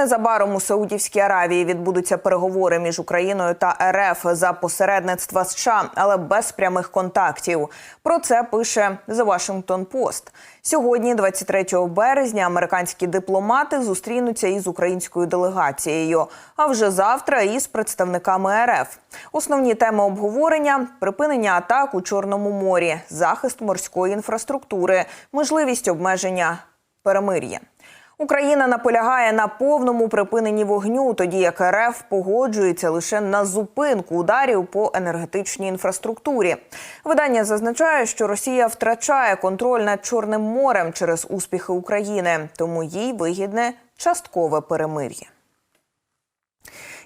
Незабаром у Саудівській Аравії відбудуться переговори між Україною та РФ за посередництва США, але без прямих контактів. Про це пише The Washington Post. Сьогодні, 23 березня, американські дипломати зустрінуться із українською делегацією. А вже завтра із представниками РФ. Основні теми обговорення: припинення атак у Чорному морі, захист морської інфраструктури, можливість обмеження перемир'я. Україна наполягає на повному припиненні вогню, тоді як РФ погоджується лише на зупинку ударів по енергетичній інфраструктурі. Видання зазначає, що Росія втрачає контроль над Чорним морем через успіхи України, тому їй вигідне часткове перемир'я.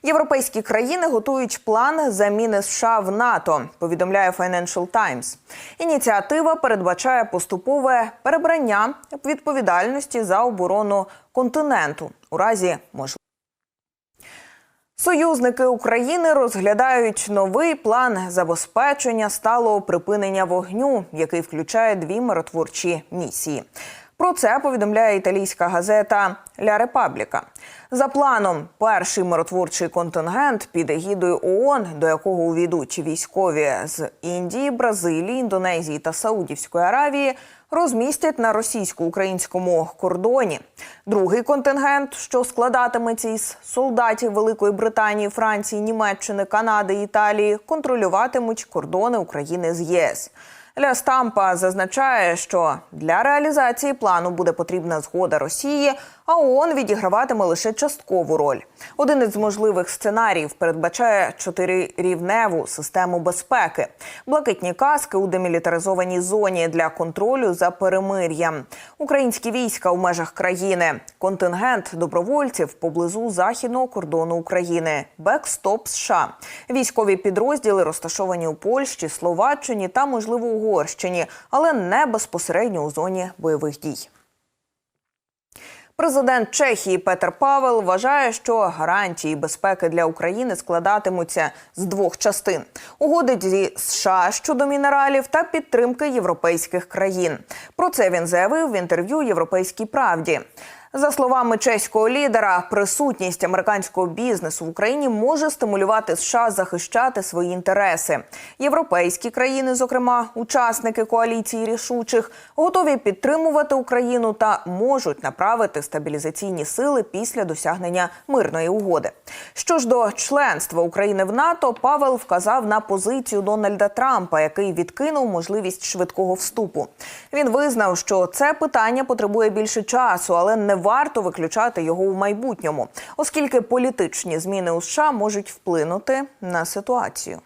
Європейські країни готують план заміни США в НАТО. Повідомляє Financial Times. Ініціатива передбачає поступове перебрання відповідальності за оборону континенту у разі можливості. Союзники України розглядають новий план забезпечення сталого припинення вогню, який включає дві миротворчі місії. Про це повідомляє італійська газета Ля Репабліка. За планом, перший миротворчий контингент під егідою ООН, до якого увійдуть військові з Індії, Бразилії, Індонезії та Саудівської Аравії, розмістять на російсько-українському кордоні. Другий контингент, що складатиметься із солдатів Великої Британії, Франції, Німеччини, Канади, Італії, контролюватимуть кордони України з ЄС. Ля Стампа зазначає, що для реалізації плану буде потрібна згода Росії, а ООН відіграватиме лише часткову роль. Один із можливих сценаріїв передбачає чотирирівневу систему безпеки, блакитні каски у демілітаризованій зоні для контролю за перемир'ям, українські війська у межах країни, контингент добровольців поблизу західного кордону України, бекстоп США, військові підрозділи розташовані у Польщі, Словаччині та, можливо, Угорщині, але не безпосередньо у зоні бойових дій. Президент Чехії Петер Павел вважає, що гарантії безпеки для України складатимуться з двох частин: угоди зі США щодо мінералів та підтримки європейських країн. Про це він заявив в інтерв'ю Європейській правді. За словами чеського лідера, присутність американського бізнесу в Україні може стимулювати США захищати свої інтереси. Європейські країни, зокрема учасники коаліції рішучих, готові підтримувати Україну та можуть направити стабілізаційні сили після досягнення мирної угоди. Що ж до членства України в НАТО, Павел вказав на позицію Дональда Трампа, який відкинув можливість швидкого вступу. Він визнав, що це питання потребує більше часу, але не варто виключати його у майбутньому, оскільки політичні зміни у США можуть вплинути на ситуацію.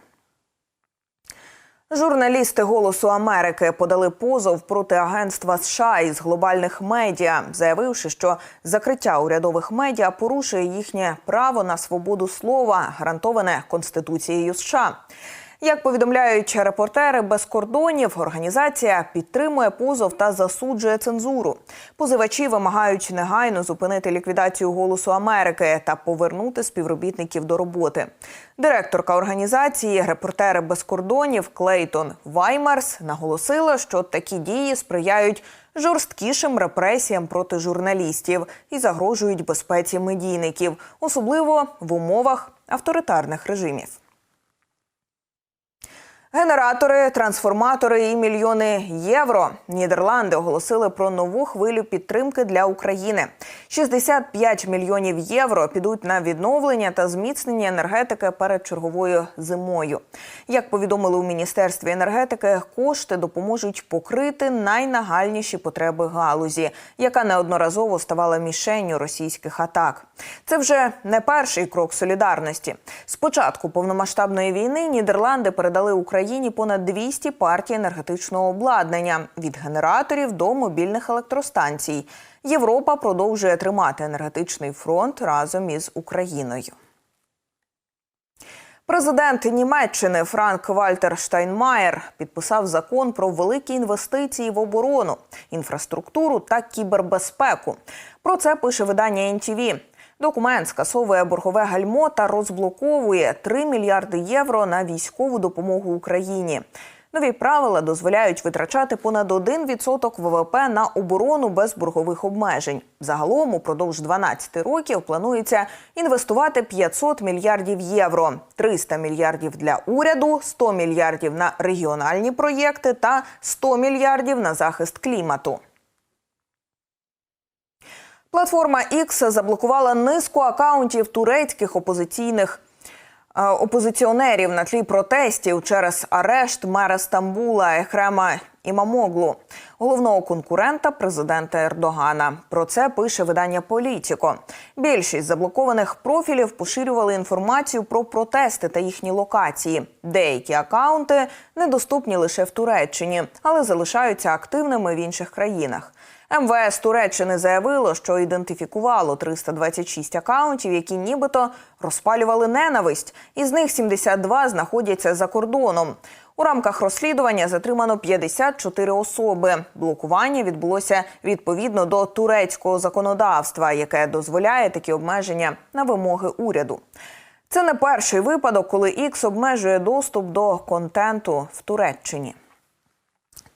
Журналісти Голосу Америки подали позов проти агентства США із глобальних медіа, заявивши, що закриття урядових медіа порушує їхнє право на свободу слова, гарантоване Конституцією США. Як повідомляють репортери без кордонів, організація підтримує позов та засуджує цензуру. Позивачі вимагають негайно зупинити ліквідацію голосу Америки та повернути співробітників до роботи. Директорка організації Репортери без кордонів Клейтон Ваймарс наголосила, що такі дії сприяють жорсткішим репресіям проти журналістів і загрожують безпеці медійників, особливо в умовах авторитарних режимів. Генератори, трансформатори і мільйони євро. Нідерланди оголосили про нову хвилю підтримки для України. 65 мільйонів євро підуть на відновлення та зміцнення енергетики перед черговою зимою. Як повідомили у міністерстві енергетики, кошти допоможуть покрити найнагальніші потреби галузі, яка неодноразово ставала мішенню російських атак. Це вже не перший крок солідарності. З початку повномасштабної війни Нідерланди передали Україні. Україні понад 200 партій енергетичного обладнання від генераторів до мобільних електростанцій. Європа продовжує тримати енергетичний фронт разом із Україною. Президент Німеччини Франк Вальтер Штайнмаєр підписав закон про великі інвестиції в оборону, інфраструктуру та кібербезпеку. Про це пише видання NTV. Документ скасовує боргове гальмо та розблоковує 3 мільярди євро на військову допомогу Україні. Нові правила дозволяють витрачати понад 1% ВВП на оборону без боргових обмежень. Загалом упродовж 12 років планується інвестувати 500 мільярдів євро, 300 мільярдів для уряду, 100 мільярдів на регіональні проєкти та 100 мільярдів на захист клімату. Платформа X заблокувала низку акаунтів турецьких опозиційних е, опозиціонерів на тлі протестів через арешт мера Стамбула Ехрема Імамоглу, головного конкурента президента Ердогана. Про це пише видання Політіко. Більшість заблокованих профілів поширювали інформацію про протести та їхні локації. Деякі акаунти недоступні лише в Туреччині, але залишаються активними в інших країнах. МВС Туреччини заявило, що ідентифікувало 326 акаунтів, які нібито розпалювали ненависть. Із них 72 знаходяться за кордоном. У рамках розслідування затримано 54 особи. Блокування відбулося відповідно до турецького законодавства, яке дозволяє такі обмеження на вимоги уряду. Це не перший випадок, коли X обмежує доступ до контенту в Туреччині.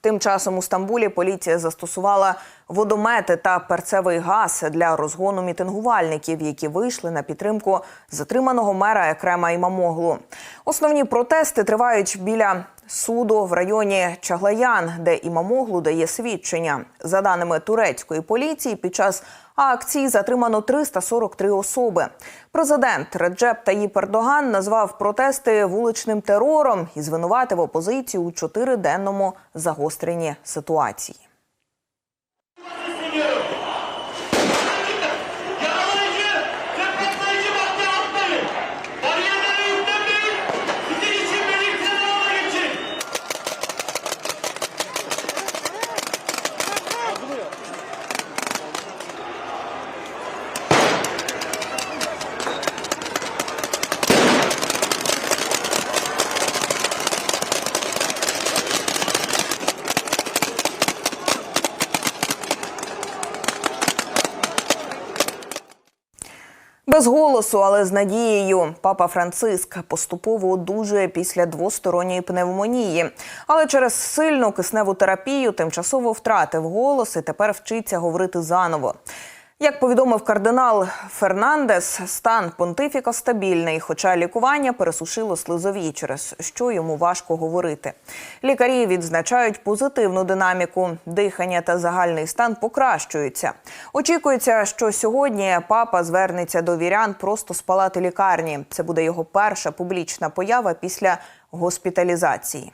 Тим часом у Стамбулі поліція застосувала водомети та перцевий газ для розгону мітингувальників, які вийшли на підтримку затриманого мера Екрема Імамоглу. Основні протести тривають біля суду в районі Чаглаян, де Імамоглу дає свідчення. За даними турецької поліції, під час акції затримано 343 особи. Президент Реджеп Таїп Ердоган назвав протести вуличним терором і звинуватив опозицію у чотириденному загостренні ситуації. Без голосу, але з надією, папа Франциск поступово одужує після двосторонньої пневмонії. Але через сильну кисневу терапію тимчасово втратив голос і тепер вчиться говорити заново. Як повідомив кардинал Фернандес, стан понтифіка стабільний, хоча лікування пересушило слизові, через що йому важко говорити. Лікарі відзначають позитивну динаміку, дихання та загальний стан покращуються. Очікується, що сьогодні папа звернеться до вірян просто з палати лікарні. Це буде його перша публічна поява після госпіталізації.